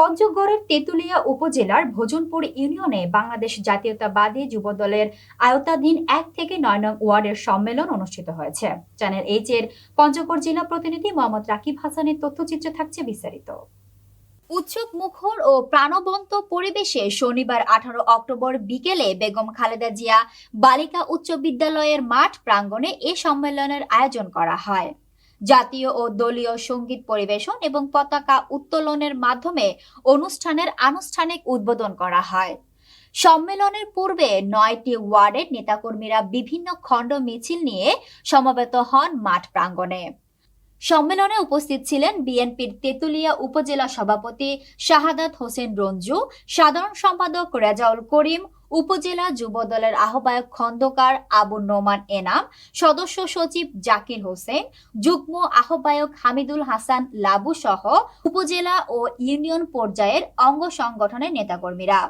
পঞ্চগড়ের তেঁতুলিয়া উপজেলার ভোজনপুর ইউনিয়নে বাংলাদেশ জাতীয়তাবাদী যুবদলের আয়তাধীন এক থেকে নয় নং ওয়ার্ডের সম্মেলন অনুষ্ঠিত হয়েছে। চ্যানেল এইচ এর পঞ্চগড় জেলা প্রতিনিধি মোহাম্মদ রাকিব হাসানের তথ্যচিত্র থাকছে বিস্তারিত। উৎসব মুখর ও প্রাণবন্ত পরিবেশে শনিবার আঠারো অক্টোবর বিকেলে বেগম খালেদা জিয়া বালিকা উচ্চ বিদ্যালয়ের মাঠ প্রাঙ্গণে এ সম্মেলনের আয়োজন করা হয়। জাতীয় ও দলীয় সংগীত পরিবেশন এবং পতাকা উত্তোলনের মাধ্যমে অনুষ্ঠানের আনুষ্ঠানিক উদ্বোধন করা হয়। সম্মেলনের পূর্বে নয়টি ওয়ার্ডের নেতাকর্মীরা বিভিন্ন খণ্ড মিছিল নিয়ে সমবেত হন মাঠ প্রাঙ্গণে। সম্মেলনে উপস্থিত ছিলেন বিএনপির তেতুলিয়া উপজেলা সভাপতি শাহাদাত হোসেন রঞ্জু, সাধারণ সম্পাদক রেজাউল করিম, উপজেলা যুবদলের আহ্বায়ক খন্দকার আবু নোমান এনাম, সদস্য সচিব জাকির হোসেন, যুগ্ম আহ্বায়ক হামিদুল হাসান লাবু সহ উপজেলা ও ইউনিয়ন পর্যায়ের অঙ্গ সংগঠনের নেতাকর্মীরা।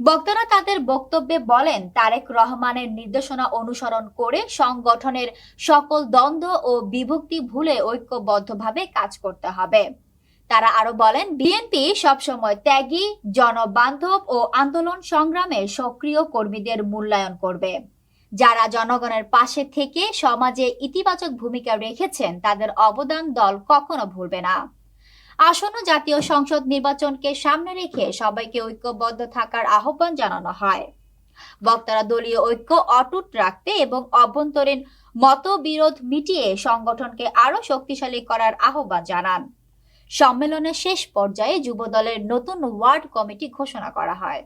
বক্তারা তাদের বক্তব্যে বলেন, তারেক রহমানের নির্দেশনা অনুসরণ করে সংগঠনের সকল দ্বন্দ্ব ও বিভক্তি ভুলে ঐক্যবদ্ধভাবে কাজ করতে হবে। তারা আরও বলেন, বিএনপি সবসময় ত্যাগী, জনবান্ধব ও আন্দোলন সংগ্রামে সক্রিয় কর্মীদের মূল্যায়ন করবে। যারা জনগণের পাশে থেকে সমাজে ইতিবাচক ভূমিকা রেখেছেন, তাদের অবদান দল কখনো ভুলবে না। আসন্ন জাতীয় সংসদ নির্বাচনকে সামনে রেখে সবাইকে ঐক্যবদ্ধ থাকার আহ্বান জানানো হয়। বক্তারা দলীয় ঐক্য অটুট রাখতে এবং অভ্যন্তরীণ মতবিরোধ মিটিয়ে সংগঠনকে আরও শক্তিশালী করার আহ্বান জানান। সম্মেলনের শেষ পর্যায়ে যুবদলের নতুন ওয়ার্ড কমিটি ঘোষণা করা হয়।